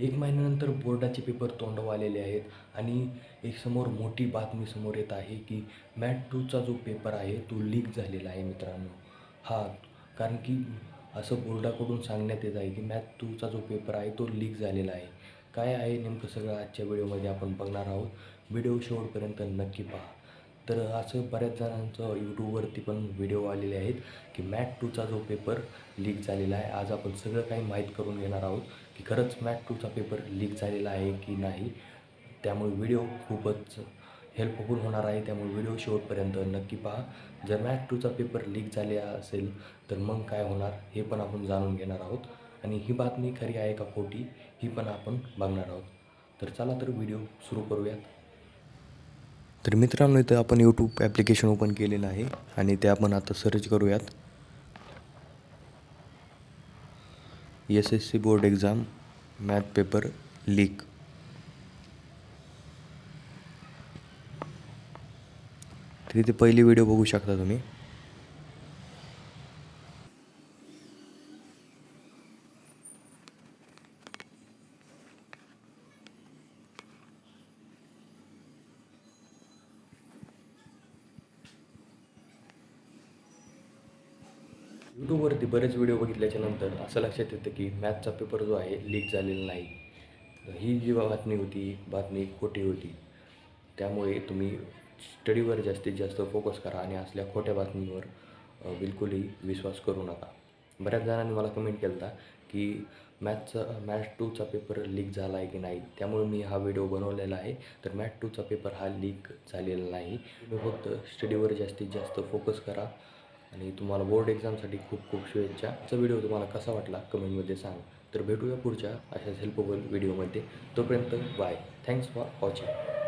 एक महिन्यानंतर बोर्डाचे पेपर तोंडावर आलेले आहेत आणि एक समोर मोठी बातमी समोर येत आहे की मॅट टूचा जो पेपर आहे तो लीक झालेला आहे मित्रांनो. हा कारण की असं बोर्डाकडून सांगण्यात येत आहे की मॅथ टूचा जो पेपर आहे तो लीक झालेला आहे. काय आहे नेमकं सगळं आजच्या व्हिडिओमध्ये आपण बघणार आहोत. व्हिडिओ शेवटपर्यंत नक्की पहा. तर असं बऱ्याच जणांचं यूट्यूबवरती पण व्हिडिओ आलेले आहेत की मॅट टूचा जो पेपर लीक झालेला आहे आज आपण सगळं काही माहीत करून घेणार आहोत की खरंच मॅट टूचा पेपर लीक झालेला आहे की नाही. त्यामुळे व्हिडिओ खूपच हेल्पफुल होणार आहे. त्यामुळे व्हिडिओ शेवटपर्यंत नक्की पहा. जर मॅथ टूचा पेपर लीक झाले असेल तर मग काय होणार हे पण आपण जाणून घेणार आहोत. आणि ही बातमी खरी आहे का खोटी ही पण आपण बघणार आहोत. तर चला तर व्हिडिओ सुरू करूयात. तर मित्रांनो इथं आपण यूट्यूब ॲप्लिकेशन ओपन केलेलं आहे आणि ते आपण आता सर्च करूयात. S S C board exam math paper leak तर इथे पहिली व्हिडिओ बघू शकता तुम्ही. यूट्यूबवरती बरेच व्हिडिओ बघितल्याच्या नंतर असं लक्षात येतं की मॅथचा पेपर जो आहे लीक झालेला नाही. ही जी बातमी होती बातमी खोटी होती त्यामुळे तुम्ही स्टडीवर जास्तीत जास्त फोकस करा आणि असल्या खोट्या बातमीवर बिलकुलही विश्वास करू नका. बऱ्याच जणांनी मला कमेंट केला होता की मॅथचा मॅथ टूचा पेपर लीक झाला आहे की नाही? त्यामुळे मी हा व्हिडिओ बनवलेला आहे. तर मॅथ टूचा पेपर हा लीक झालेला नाही. तुम्ही फक्त स्टडीवर जास्तीत जास्त फोकस करा. आणि तुम्हाला बोर्ड एक्झामसाठी खूप खूप शुभेच्छा. आजचा व्हिडिओ तुम्हाला कसा वाटला कमेंटमध्ये सांग. तर भेटूया पुढच्या अशाच हेल्पफुल व्हिडिओमध्ये तोपर्यंत बाय थँक्स फॉर वॉचिंग